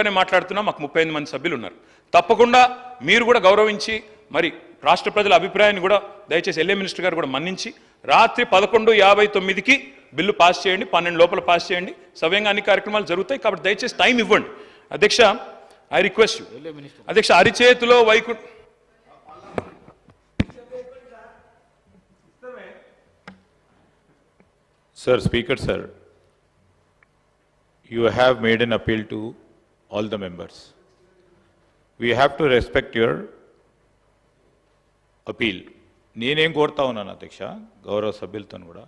ఒక్కనే మాట్లాడుతున్నా మాకు ముప్పై ఎనిమిది మంది సభ్యులు ఉన్నారు తప్పకుండా మీరు కూడా గౌరవించి మరి రాష్ట్ర ప్రజల అభిప్రాయాన్ని కూడా దయచేసి ఎల్ఏ మినిస్టర్ గారు కూడా మన్నించి రాత్రి పదకొండు యాభై తొమ్మిదికి బిల్లు పాస్ చేయండి పన్నెండు లోపల పాస్ చేయండి. సవ్యంగా అన్ని కార్యక్రమాలు జరుగుతాయి కాబట్టి దయచేసి టైం ఇవ్వండి. అధ్యక్ష ఐ రిక్వెస్ట్ యూ. అధ్యక్ష అరిచేతిలో Vaikuntha Sir, Speaker, sir, you have made an appeal to all the members. We have to respect your appeal. నేనేం కోరుతా ఉన్నాను అధ్యక్ష గౌరవ సభ్యులతో కూడా.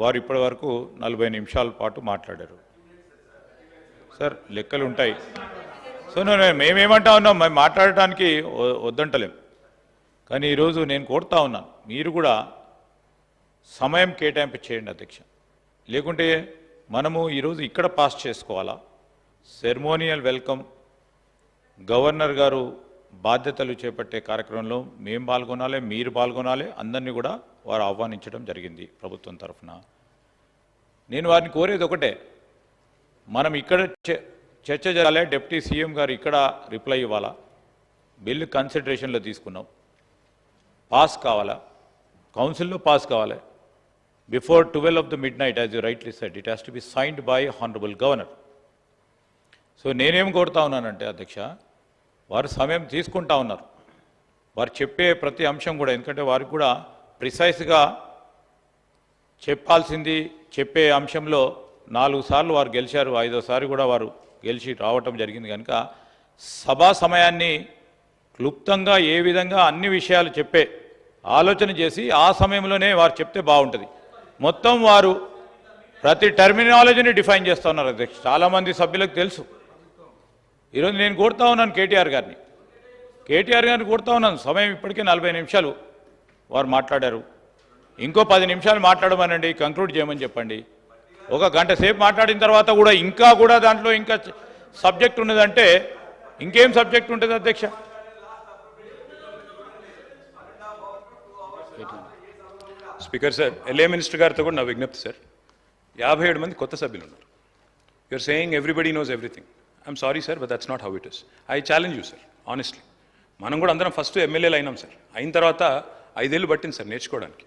వారు ఇప్పటి వరకు నలభై నిమిషాల పాటు మాట్లాడారు. సార్ లెక్కలు ఉంటాయి. సో నేను మేమేమంటా ఉన్నాం మేము మాట్లాడటానికి వద్దంటలేం. కానీ ఈరోజు నేను కోరుతా ఉన్నాను మీరు కూడా సమయం కేటాయింపు చేయండి అధ్యక్ష. లేకుంటే మనము ఈరోజు ఇక్కడ పాస్ చేసుకోవాలా? సెరమోనియల్ వెల్కమ్ గవర్నర్ గారు బాధ్యతలు చేపట్టే కార్యక్రమంలో మేము పాల్గొనాలి మీరు పాల్గొనాలి అందరినీ కూడా వారు ఆహ్వానించడం జరిగింది ప్రభుత్వం తరఫున. నేను వారిని కోరేది ఒకటే మనం ఇక్కడ చర్చ జరగాలి డిప్యూటీ సీఎం గారు ఇక్కడ రిప్లై ఇవ్వాలా? బిల్లు కన్సిడరేషన్లో తీసుకున్నాం. పాస్ కావాలా? కౌన్సిల్లో పాస్ కావాలి. Before twelve of the midnight as you rightly set it has to be signed by honourable governor. So నేనేం కోరుతా ఉన్నానంటే అధ్యక్ష వారు సమయం తీసుకుంటా ఉన్నారు. వారు చెప్పే ప్రతి అంశం కూడా ఎందుకంటే వారికి కూడా ప్రిసైజ్గా చెప్పాల్సింది చెప్పే అంశంలో నాలుగు సార్లు వారు గెలిచారు ఐదోసారి కూడా వారు గెలిచి రావటం జరిగింది కనుక సభా సమయాన్ని క్లుప్తంగా ఏ విధంగా అన్ని విషయాలు చెప్పే ఆలోచన చేసి ఆ సమయంలోనే వారు చెప్తే బాగుంటుంది. మొత్తం వారు ప్రతి టర్మినాలజీని డిఫైన్ చేస్తూ ఉన్నారు అధ్యక్ష. చాలామంది సభ్యులకు తెలుసు. ఈరోజు నేను కోరుతా ఉన్నాను కేటీఆర్ గారిని. కేటీఆర్ గారిని కోరుతా ఉన్నాను. సమయం ఇప్పటికే నలభై నిమిషాలు వారు మాట్లాడారు. ఇంకో పది నిమిషాలు మాట్లాడమనండి కంక్లూడ్ చేయమని చెప్పండి. ఒక గంట సేపు మాట్లాడిన తర్వాత కూడా ఇంకా కూడా దాంట్లో ఇంకా సబ్జెక్ట్ ఉన్నదంటే ఇంకేం సబ్జెక్ట్ ఉంటుంది అధ్యక్ష? స్పీకర్ సార్ ఎల్ఏ మినిస్టర్ గారితో కూడా నా విజ్ఞప్తి సార్. యాభై ఏడు మంది కొత్త సభ్యులు ఉన్నారు. You're saying everybody knows everything I'm sorry sir but that's not how it is I challenge you sir honestly మనం కూడా అందరం ఫస్ట్ ఎమ్మెల్యేలు అయినాం సార్ అయిన తర్వాత ఐదేళ్ళు పట్టింది సార్ నేర్చుకోవడానికి.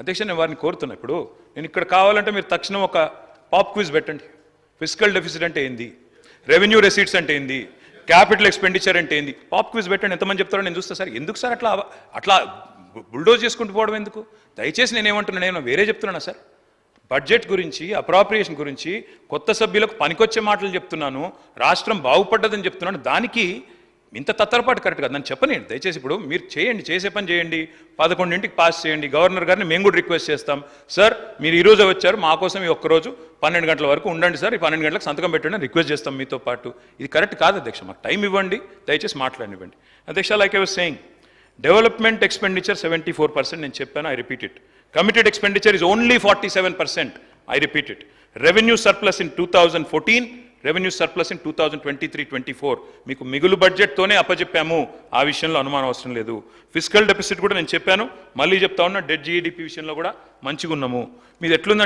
అధ్యక్ష నేను వారిని కోరుతున్నా ఇప్పుడు. నేను ఇక్కడ కావాలంటే మీరు తక్షణం ఒక పాప్ క్విజ్ పెట్టండి. ఫిజికల్ డెఫిసిట్ అంటే ఏంది? రెవెన్యూ రెసీట్స్ అంటే ఏంది? క్యాపిటల్ ఎక్స్పెండిచర్ అంటే ఏంది? పాప్ క్విజ్ పెట్టండి. ఎంతమంది చెప్తారో నేను చూస్తా సార్ ఎందుకు సార్ అట్లా అట్లా బుల్డోజ్ చేసుకుంటూ పోవడం ఎందుకు? దయచేసి నేను ఏమంటున్నా నేను వేరే చెప్తున్నానా సార్ బడ్జెట్ గురించి అప్రాప్రియేషన్ గురించి కొత్త సభ్యులకు పనికొచ్చే మాటలు చెప్తున్నాను రాష్ట్రం బాగుపడ్డదని చెప్తున్నాను. దానికి ఇంత తత్తరపాటు కరెక్ట్ కాదు. నన్ను చెప్పనండి దయచేసి ఇప్పుడు మీరు చేయండి చేసే పని చేయండి. పదకొండింటికి పాస్ చేయండి. గవర్నర్ గారిని మేము కూడా రిక్వెస్ట్ చేస్తాం. సార్ మీరు ఈరోజు వచ్చారు మా కోసం ఈ ఒక్కరోజు పన్నెండు గంటల వరకు ఉండండి సార్. ఈ పన్నెండు గంటలకు సంతకం పెట్టండి రిక్వెస్ట్ చేస్తాం మీతో పాటు. ఇది కరెక్ట్ కాదు అధ్యక్ష మాకు టైం ఇవ్వండి దయచేసి మాట్లాడివ్వండి అధ్యక్ష like I was saying development expenditure seventy four percent నేను చెప్పాను I repeat it committed expenditure is only forty seven percent I repeat it revenue surplus in two thousand fourteen revenue surplus in two thousand twenty three twenty four మీకు మిగులు బడ్జెట్తోనే అప్పచెప్పాము ఆ విషయంలో అనుమానం అవసరం లేదు. Physical డెపిసిట్ కూడా నేను చెప్పాను. మళ్ళీ చెప్తా ఉన్నా డెడ్ జీఈడిపి విషయంలో కూడా మంచిగా ఉన్నాము మీది ఎట్లుందంటే